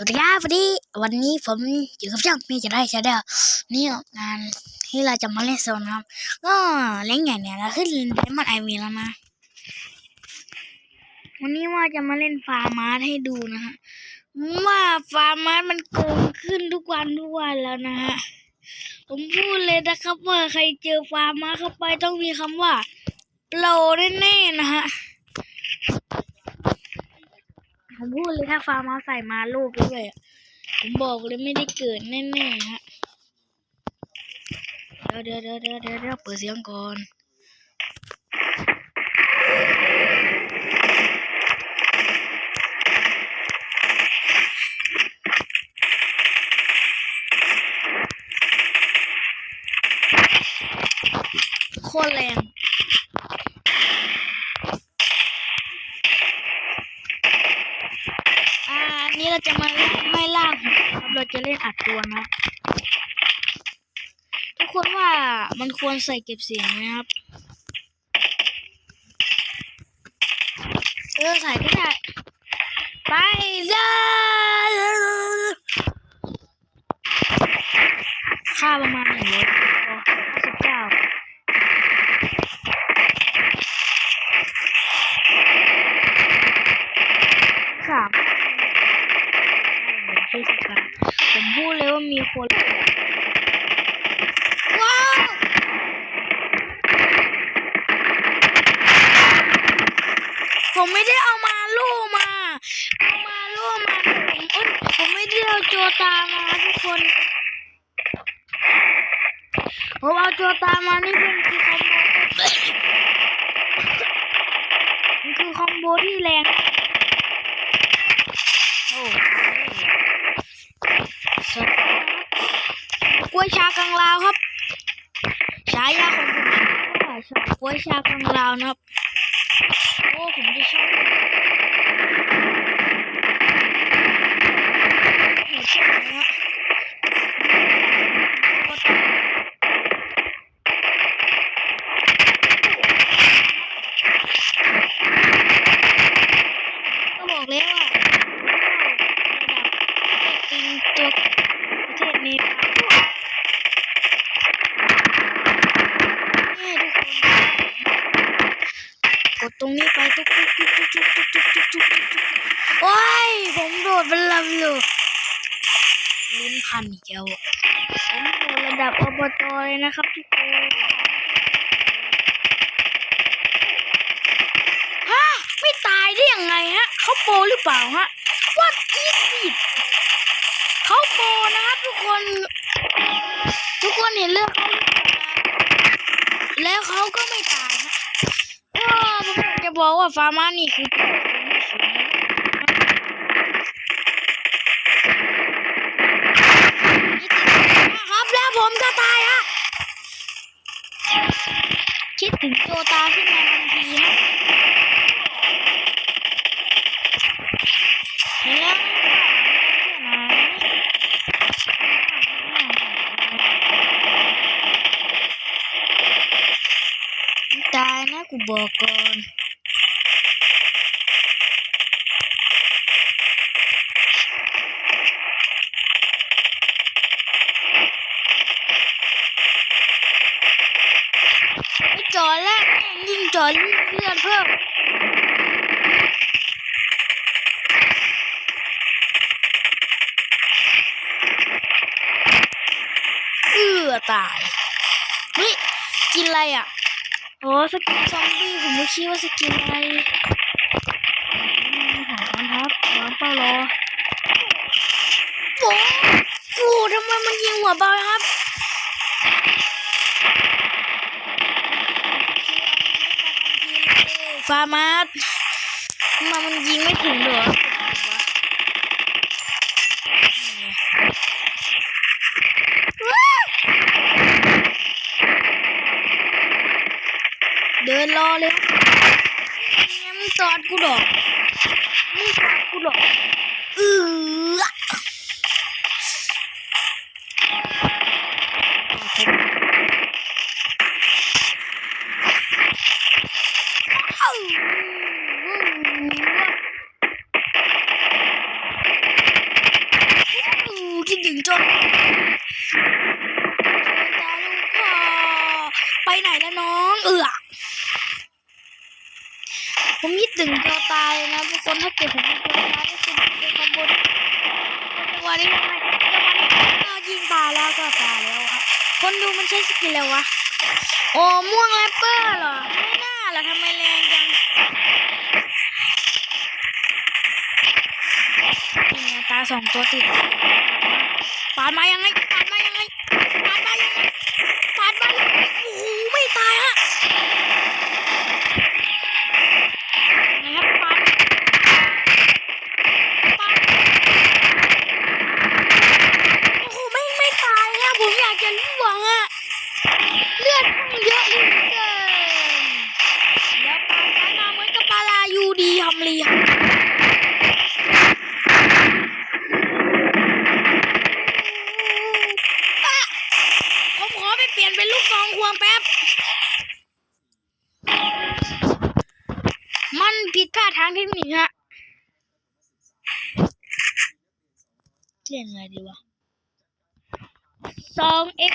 สวัสดีครับวันนี้วันนี้ผมอยู่กับช่องมีจะได้ชาเดลนี่งานที่เราจะมาเล่นโซนครับ ก็เล่นใหญ่เนี่ยเราขึ้นเดมอนไอวีแล้วนะวันนี้ว่าจะมาเล่นฟาร์มาร์ให้ดูนะฮะว่าฟาร์มาร์มันโกงขึ้นทุกวันทุกวันแล้วนะฮะผมพูดเลยนะครับว่าใครเจอฟาร์มาร์เข้าไปต้องมีคำว่าโปรแน่ๆนะฮะ ผมพูดเลยถ้าฟาร์มเอาใส่มาลูกด้วยผมบอกเลยไม่ได้เกิดแน่ๆฮะเดี๋ยวเดี๋ยวเดี๋ยวเดี๋ยวเดี๋ยวเปิดเสียงก่อนโคตรแรง อ่าอันนี้เราจะมาไม่ล่าหัวครับเราจะเล่นอัด ตัวนะทุกคนว่ามันควรใส่เก็บเสียงไหมครับ เออใส่ก็ได้ ไปเลยค่าประมาณหนึ่งร้อยสิบเก้าสามที่สำคัญผมพูดเลยว่ามีคน ว้าว ผมไม่ได้เอามาลูมา เอามาลูมาผมเอ้ยผมไม่ได้ เอาโจตามาทุกคนผมเอาโจตามานี่เป็นคือคอมโบมันคือคอมโบที่แรงโอ้สวัสดีครับกล้วยชากังลาวครับฉายาของผมชื่อว่าชากล้วยชากังลาวนะครับ ตายได้ยังไงฮะเขาโปหรือเปล่าฮะ What is it เขาโปนะครับทุกคน ทุกคนเห็นเรื่องเขาหรือเปล่าแล้วเขาก็ไม่ตายนะเออผมจะบอกว่าฟาร์มานี่คือตัวไม่สูงนะครับแล้วผมจะตายฮะคิดถึงโจตาขึ้นมาทันทีฮะเห็นแล้วไม่ตายนะกู บอกก่อนจอแล้วยิ่งจอดเลื่อดเพิ่มเอือตายเฮ้ยกินอะไรอะ โอ้สกินซอมบี้ผมไม่คิดว่าสกินอะไรหากันครับวางเป้ารอโอ้กูทำไมมันยิงหัวเบาครับฟาร์มาสมามันยิงไม่ถึงเหรอเดิ นรอเลยยังไม่ตอดกูดอกไม่จอดกูดอกอือเอ้า เถึงตัวตายนะทุกคนถ้าเกิดผมเป็นตัวตายก็คือเป็นขบวนจังหวะนี้ทำไมจังหวะนี้ก็ยิงตายแล้วก็ตายแล้ว คนดูมันใช้สกิลแล้ววะ โอ้ม่วงแรปเปอร์เหรอ ไม่น่าหรอทำไมแรงจังนี่ไงตาสองตัวติดปาดมายังไงปาดมายังไงปาดมายังไงปาดมายังไงโอ้โหไม่ตายฮะ นะครับปาดปาดโอ้โหไม่ไม่ตายนะผมอยากจะล่วงอะเลือดมันเยอะเหลือเกินแล้วปาดมาเหมือนกับปลาลายูดีทำเลียอะผมขอไปเปลี่ยนเป็นลูกซองควงแป๊บ มันผิดพลาดทางเทคนิคฮะเล่นอะ ไรดีวะสองเอ็ก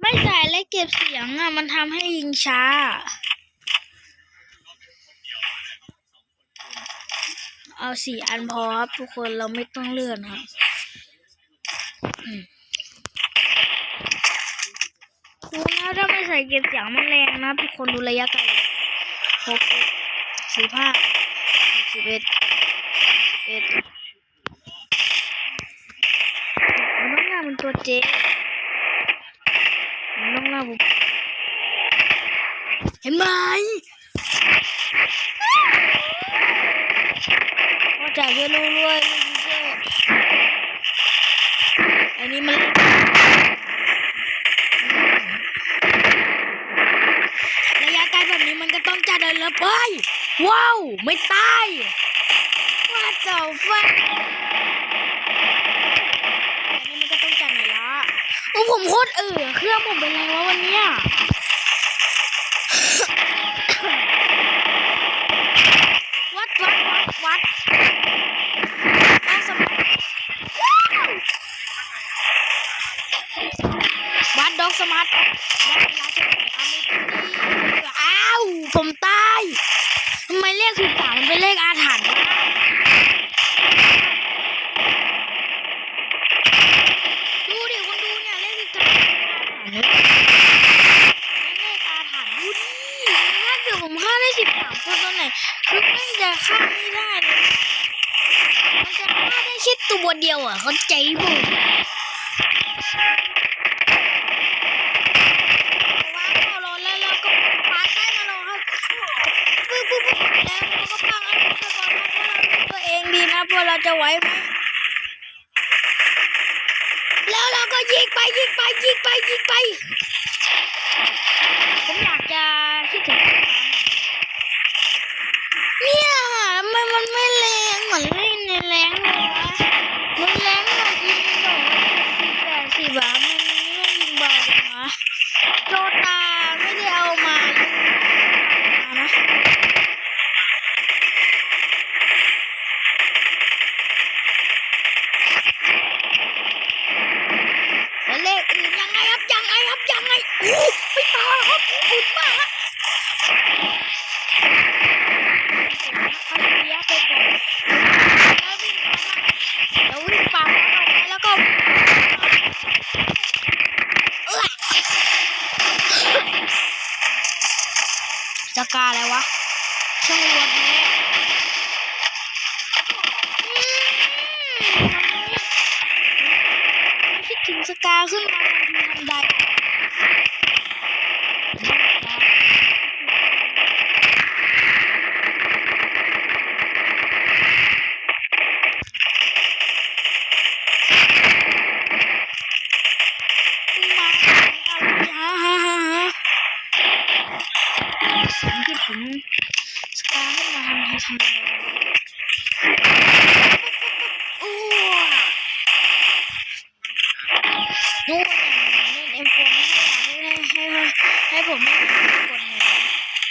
ไม่ใส่และเก็บเสียงอะ มันทำให้ยิงช้า เอาสี่อันพอครับทุกคนเราไม่ต้องเลื่อนครับดูนะถ้าไม่ใส่เก็บเสียงมันแรงนะทุกคนดูระยะไกลหกสิบสี่ห้าสิบเอ็ดสิบเอ็ดมัน ตัวเจมันต้องหน้าบุกเห็นไหมก็จ่ายเยอะรวยอันนี้มันระยะไกลแบบนี้มันก็ต้องจัดเลยละไปว้าว ไม่ตายว่าเจ้าฟ้าอันนี้มันก็ต้องจัดหน่อยละโอ้ผมโคตรเออเครื่องผมเป็นไรวะวันเนี้ยวัดวัดวัดวัดเอาสมว้าววัดด็อกสมาร์ทได้เวลาจะไปอเมริกาอ้าว ผมตาย ทำไมเลขสิบสามมันเป็นเลขอาถรรพ์วะดูดิคนดูเนี่ยเลขสิบสามเป็นเลขอาถรรพ์ดูดิถ้าเกิดผมฆ่าได้สิบสามคนตอนไหนคือไม่จะฆ่าไม่ได้เลยมันจะฆ่าได้แค่ตัวเดียวอะเขาใจผมวางเข้ารถแล้วเราก็ปาใกล้มาลง ครับปึ๊บปึ๊บปึ๊บแล้วเราก็ปังอันนี้ไปก่อนครับว่าเราเป็นตัวเองดีนะพวกเราจะไหวไหมแล้วเราก็ยิงไปยิงไปยิงไปยิงไป ผมอยากจะคิดถึงเนี่ยทำไมมันไม่แรงเหมือนเล่นในแรงเลยวะมันแรงหน่อยสิบแปดสิบอะมันไม่ยิงเบาจังวะโจตาไม่ได้เอามาเอามานะแล้วเลขอื่น ยังไงครับยังไงครับยังไงโอ้ไม่ตายครับอุ่นมากฮะเอาเลี้ยไปก่อนแล้ววิ่งตามแล้ววิ่งตามแล้วก็จะกาอะไรวะช่างรวนแน่ ถึงสกาขึ้นมาทันทีทันใดขึ้นมาอะไรฮะฮะฮะฮะผมคิดถึงสกาขึ้นมาทันทีทันใดโอ้นู่นเล่นเอ็มโฟไม่ให้ให้ให้ให้ผมไม่กดหนึ่ง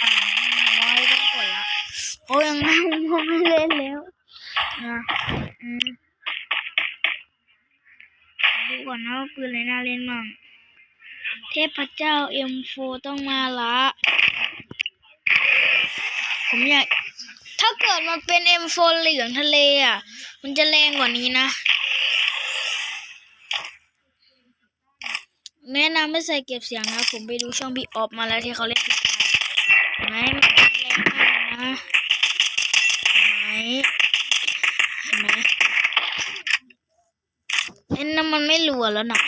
อ่าไม่ต้องกดละโอ้ยังไงผมไม่เล่นแล้วนะอืมดูก่ อนนะว่าปืนอะไรน่าเล่นมั่งเทพเจ้าเอ็มโฟต้องมาละ ผมอยาก ถ้าเกิดมันเป็น M4 เหลืองทะเลอะ มันจะแรงกว่านี้นะแนะนำไม่ใส่เก็บเสียงนะ ผมไปดูช่องพี่ออฟมาแล้วที่เขาเล่นไรนไหมมันแรงมากนะเห็นไหมเห็นไหมเอ็นน้ำ มันไม่รัวแล้วนะ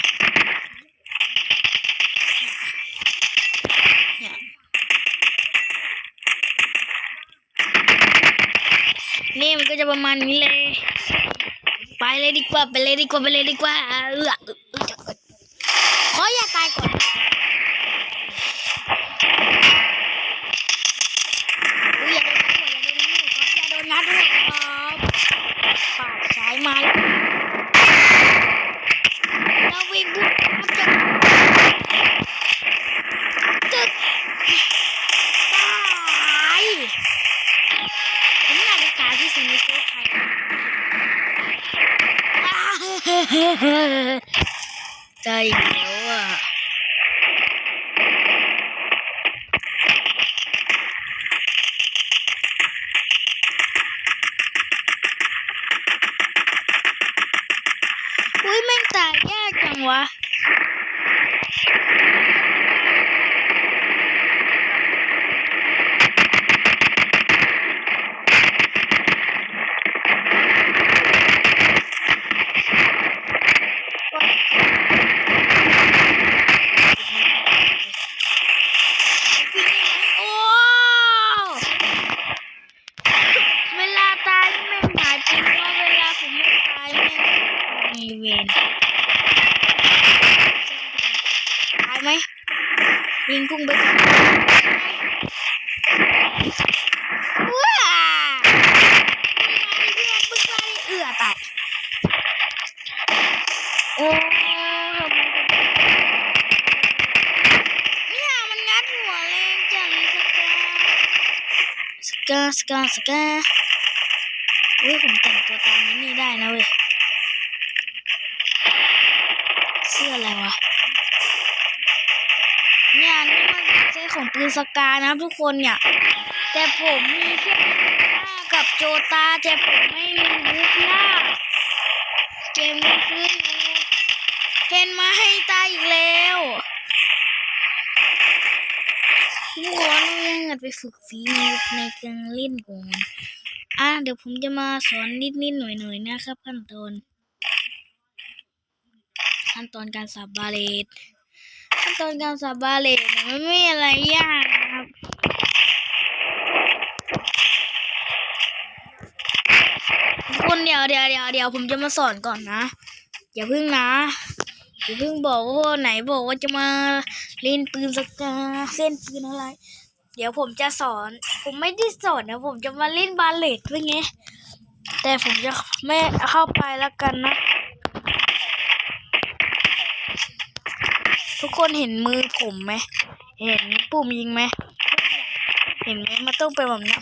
นี่ยนี่มันก็จะประมาณนี้เลย ไปเลยดีกว่า ไปเลยดีกว่า ไปเลยดีกว่าเออขออย่าตายก่อน อุ๊ยอย่าโดนนัดหัวอย่าโดนนัดหัวครับปาดซ้ายมาแล้วแล้ววิ่งบุกมันจะตึกตาย ผมนาฬิกาที่สุดในประเทศไทยอ้าใจแล้วอะ อุ้ยแม่งตายยากจังวะ โอ้ เวลาตายนี่แม่งหายจริงว่าเวลาผมไม่ตายแม่งมีเวรตายไหมวิ่งพุ่งไปก่อนว้าบึกไปเอื้อตายโอ้ทำไมเนี่ยมันงัดหัวแรงจังเลยส กาสกาสกาสกาเฮ้ยผมแต่งตัวตามนี้นี่ได้นะเว้ย เสื้ออะไรวะเนี่ยนี่มันใช้ของปืนสกานะทุกคนเนี่ย แต่ผมมีแค่หน้ากับโจตาแต่ผมไม่มีวุกหน้าเกมนี้คือเห็นมาให้ตายอีกแล้วทุกคน ยังไงไปฝึกฝีมือในการเล่นก่อน อะเดี๋ยวผมจะมาสอนนิดๆหน่อยๆนะครับ ขั้นตอน ขั้นตอนการสับบาเลตขั้นตอนการสับบาเลตเนี่ยมันไม่มีอะไรยากครับทุกคนเดี๋ยวเดี๋ยวเดี๋ยวเดี๋ยวผมจะมาสอนก่อนนะ อย่าเพิ่งนะอย่าเพิ่งบอกว่าไหนบอกว่าจะมาเล่นปืนสกาเล่นปืนอะไร เดี๋ยวผมจะสอน ผมไม่ได้สอนนะผมจะมาเล่นบาเลตด้วยไงแต่ผมจะไม่เข้าไปแล้วกันนะ ทุกคนเห็นมือผมไหม เห็นปุ่มยิงไหม เห็นไหมมันต้องเป็นแบบนี้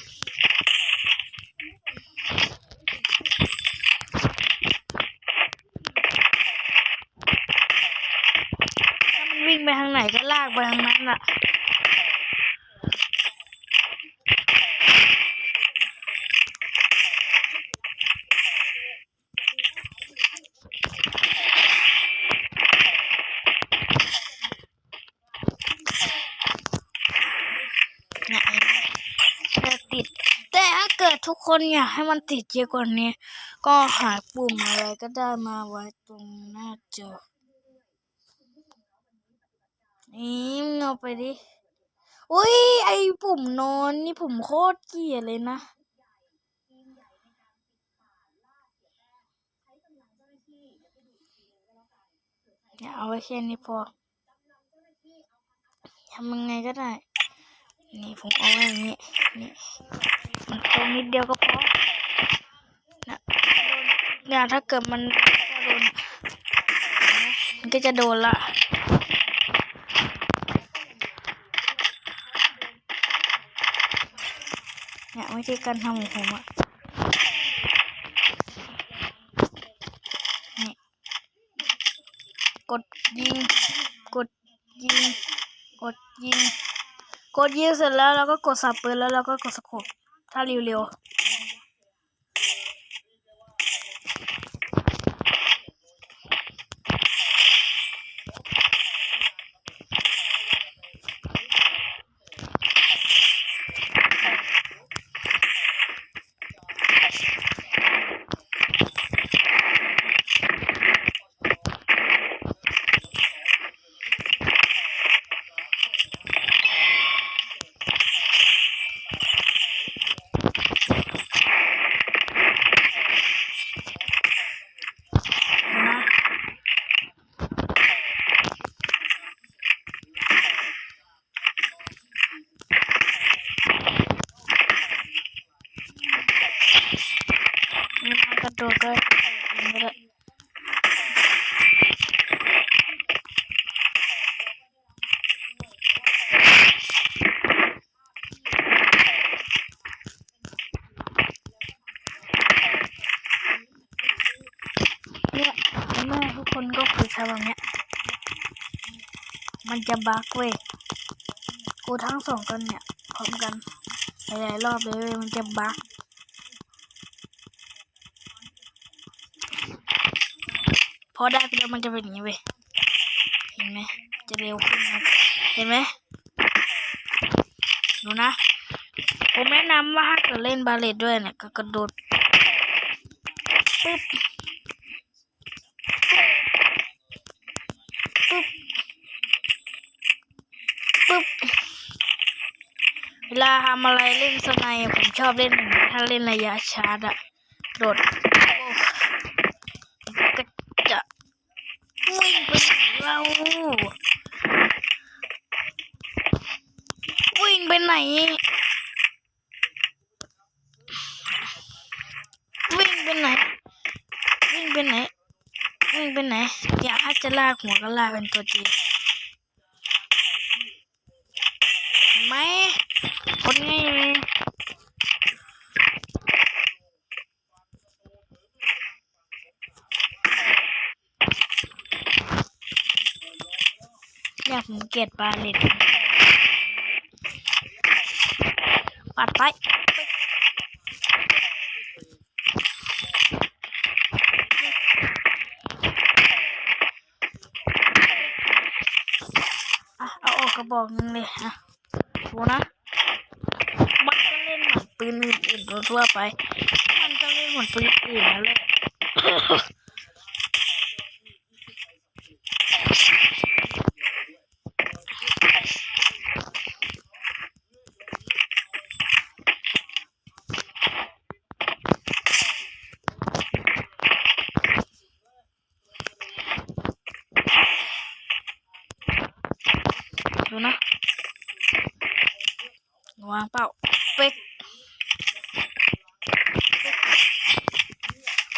ถ้ามันวิ่งไปทางไหนก็ลากไปทางนั้นอะ เนี่ยเห็นไหมจะติด แต่ถ้าเกิดทุกคนอยากให้มันติดเยอะกว่านี้ ก็หาปุ่มอะไรก็ได้มาไว้ตรงหน้าจอ นี่มึงเอาไปดิ อุ้ยไอปุ่มนอนนี่ผมโคตรเกลียดเลยนะอย่าเอาไว้แค่นี้พอทำยังไงก็ได้ นี่ผมเอาไว้อย่างนี้นี่มันตรงนิดเดียวก็พอนะเนี่ยถ้าเกิดมันโดนมันก็จะโดนละเนี่ยวิธีการทำของผมอะนี่กดยิง กดยิง กดยิงเสร็จแล้วเราก็กดสับปืนแล้วเราก็กดสโคปถ้าเร็ว นี่มันกระโดดก็ไม่ได้เนี่ยแม่ทุกคนก็คือทำแบบเนี้ย มันจะบักเว้ย กูทั้งสองกันเนี่ยพร้อมกัน หลายๆรอบเลยเว้ย มันจะบัก พอได้ไปแล้วมันจะเป็นอย่างนี้เว้ยเห็นไหมจะเร็วขึ้นเห็นไหมดูนะ ผมแนะนำว่าถ้าเกิดเล่นบาเลตด้วยเนี่ยก็กระโดดปึ๊บปึ๊บปึ๊บเวลาทำอะไรเล่นสไนผมชอบเล่นถ้าเล่นระยะชาร์จอะโดดโอ้ก็จะวิ่งไปไหน วิ่งไปไหน วิ่งไปไหน วิ่งไปไหน วิ่งไปไหน อยากให้จะลากหัวก็ลากเป็นตัวจีไหมคนง่ายเลยอยา กผมเกลียดปลาเล็ดปัดไปเอาออกกระบอกนึงเลยอะดูนะ มันก็เล่นเหมือนปืนอื่นๆทั่วไป มันก็เล่นเหมือนปืนอื่นนั่นแหละ ดูนะ วางเป้าเป๊ก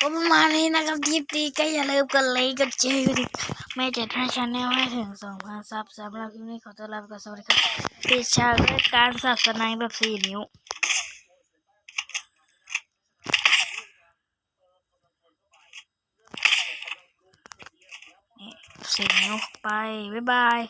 ก็ประมาณนี้นะครับคลิปนี้ก็อย่าลืมกดไลค์กดแชร์กดติดตามแม่จะทำชาแนลให้ถึง2,000ซับสำหรับคลิปนี้ขอตัวลาไปก่อนสวัสดีครับปิดฉากด้วยการสับสไนแบบ4นิ้วนี่4นิ้วไป บ๊ายบาย